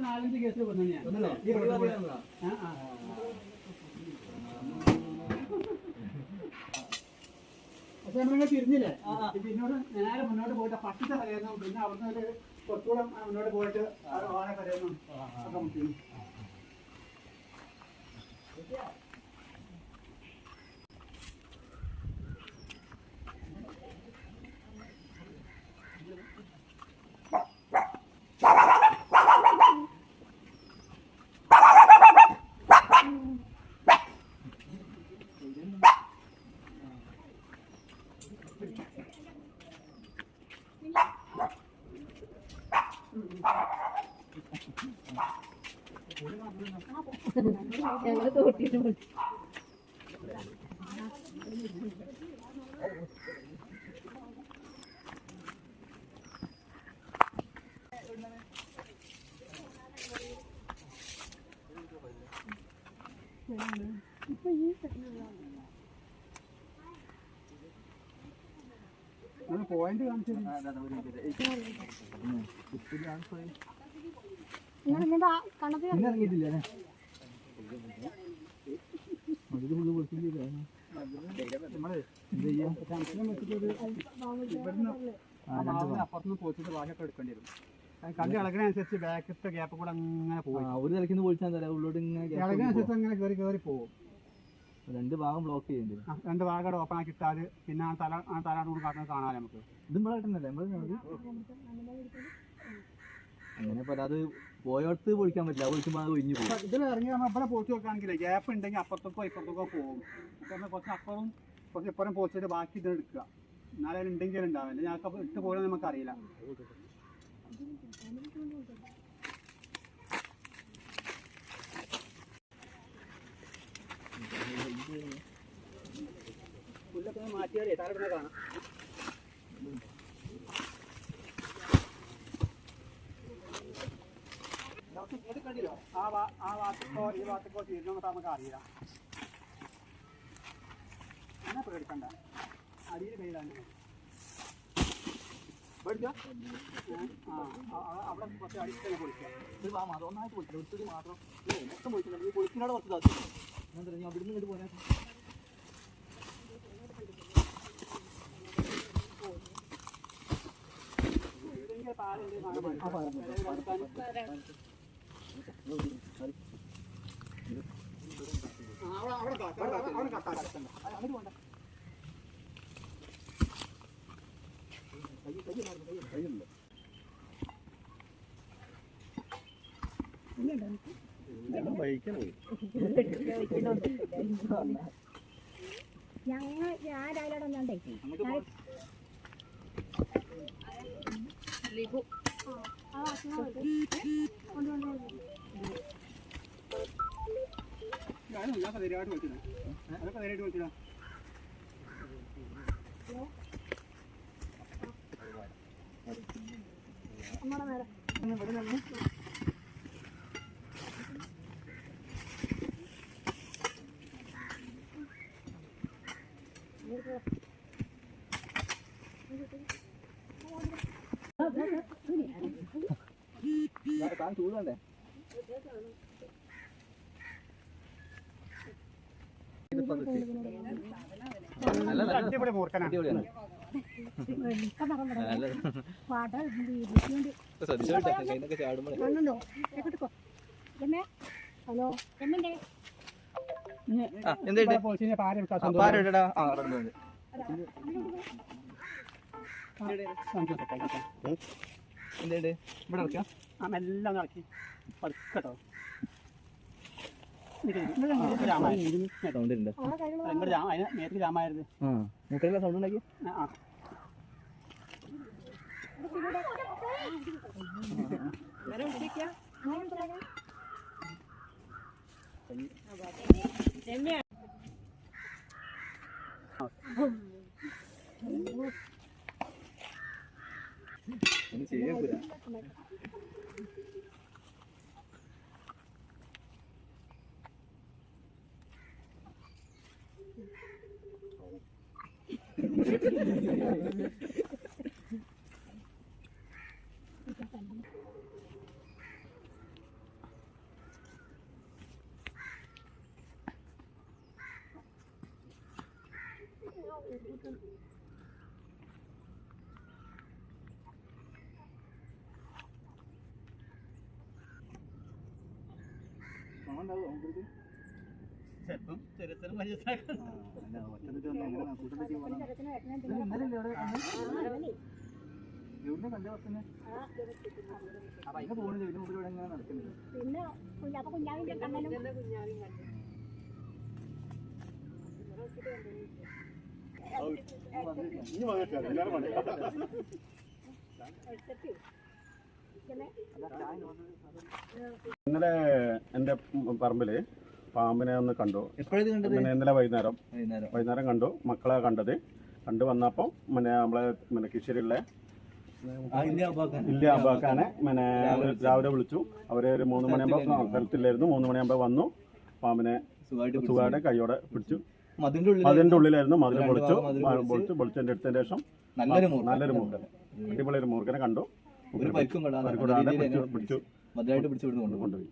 ഒരു നാലഞ്ച് കേസ് വന്നു ഞാൻ. പക്ഷെ നമ്മളിങ്ങനെ തിരിഞ്ഞില്ലേ? പിന്നോട് നേരെ മുന്നോട്ട് പോയിട്ട് പട്ടി കരയുന്നു പിന്നെ അവിടുന്ന് ഒരു കുറച്ചുകൂടെ മുന്നോട്ട് പോയിട്ട് ഓനെ കരയുന്നു. ഒക്കെ മുട്ടിക്കുന്നു ഞങ്ങള് തോട്ടിട്ട് നമ്മൾ പോയിന്റ് രണ്ട് ഭാഗം. അപ്പുറത്തുനിന്ന് പോച്ചിട്ട് എടുക്കേണ്ടി വരും. ഇളകിനനുസരിച്ച് ബാക്കത്തെ ഗ്യാപ്പ് കൂടെ അങ്ങനെ പോകും ഒരു നിലയ്ക്ക് പൊളിച്ചാൽ തരാം ഉള്ളോട്ട് ഇങ്ങനെ ഇളകിനനുസരിച്ച് അങ്ങനെ കയറി കയറി പോകും. രണ്ട് ഭാഗം ബ്ലോക്ക് ചെയ്യേണ്ടി വരും. ആ, രണ്ട് ഭാഗം ഓപ്പൺ ആക്കി ഇട്ടാൽ പിന്നെ ആ തല ആ തല കൂടെ കാട്ടുന്നത് കാണാൻ നമുക്ക്? ഇത് നമ്മളെ കിട്ടുന്നല്ലേ നമ്മൾ അങ്ങനെ പറയാം അത് പോയോടത്ത് പൊളിക്കാൻ പറ്റില്ല. പൊളിക്കുമ്പോൾ അത് ഒഴിഞ്ഞു പോകും. ഇതിൽ ഇറങ്ങി നമ്മൾ ഇവിടെ പോച്ച് നോക്കുകയാണെങ്കിൽ ഗ്യാപ്പ് ഉണ്ടെങ്കിൽ അപ്പുറത്തേക്കോ ഇപ്പുറത്തേക്കോ പോകും. കാരണം നമ്മൾ കുറച്ച് അപ്പുറം കുറച്ച് ഇപ്പുറം പോച്ചിട്ട് ബാക്കി ഇത് എടുക്കുക. എന്നാലും ഉണ്ടെങ്കിൽ ഉണ്ടാവില്ല. ഞങ്ങൾക്ക് ഇട്ട് പോലും നമുക്കറിയില്ല. ആ വാ ആ ഈ അടിയിൽ കയ്യിലാണ് അവിടെ കുറച്ച് അടിയിൽ തന്നെ പൊളിക്കാം ഇത് ഒന്നായിട്ട് പൊളിക്കില്ല ഒത്തിരി മാത്രം മൊത്തം പൊളിക്കുന്നുണ്ട് പൊളിക്കുന്നവിടെ കുറച്ച് ഇതാക്കി ഞാൻ പറഞ്ഞു അവിടുന്ന് പോയി ഞങ്ങൾ ഞാൻ രാവിലെ വന്നോണ്ടേ ഞാനും ഞാൻ ധൈര്യമായിട്ട് വിളിച്ചില്ല അതൊക്കെ ധൈര്യമായിട്ട് വിളിച്ചില്ല നമ്മുടെ നേരെ താൻ നല്ല നല്ല അടിപൊളി മൂർക്കനാണ് അടിപൊളിയാണ് ഹലോ എമ്മണ്ടേ പാര പാര ഇടടാ ആ റെഡ് എന്തായിട്ട് ഇവിടെ ഇറക്കാം ആ മെല്ലാം ഇറക്കി പതുക്കട്ടോ സൗണ്ട് ഉണ്ട് അവിടെ കയ്യിലുള്ള 没事。പിന്നെ ഇന്നലെ ഇവിടെ ആ, അതല്ലേ. എവിടെ കണ്ട ബസ്സിനെ അപ്പൊ അതിന് പോകുന്നില്ല ഇതിന് മുമ്പിൽ ഇവിടെ എങ്ങനെ നടക്കുന്നത് പിന്നെ കുഞ്ഞാവിന്റെ കണ്ണനും ഇനി വന്നിട്ടില്ല എല്ലാവരും വണ്ടി എടുത്തിട്ട് ഇങ്ങനെ ഇന്നലെ എന്റെ പറമ്പിൽ പാമ്പിനെ ഒന്ന് കണ്ടു. പിന്നെ ഇന്നലെ വൈകുന്നേരം. വൈകുന്നേരം. കണ്ടു. മക്കളെ കണ്ടത്. കണ്ടു വന്നപ്പോൾ പിന്നെ നമ്മളെ പിന്നെ ആ ഇല്ല അബാക്കാനെ. പിന്നെ രാവിലെ വിളിച്ചു. അവരെ ഒരു മൂന്ന് മണിയാകുമ്പോൾ സ്ഥലത്തില്ലായിരുന്നു മൂന്ന് മണിയാകുമ്പോൾ വന്നു. പാമ്പിനെ സുഖമായിട്ട് കൈയോടെ പിടിച്ചു. അതിന്റെ ഉള്ളിലായിരുന്നു. മതിൽ പൊളിച്ചു. പൊളിച്ച്. പൊളിച്ചു. പൊളിച്ചതിന്റെ അടുത്തതിന് ശേഷം നല്ലൊരു. നല്ലൊരു മൂർഖനെ അടിപൊളി ഒരു മൂർഖനെ കണ്ടു പിടിച്ചു. മധുരമായിട്ട് പിടിച്ചു വിടുന്നു കൊണ്ടുപോയി.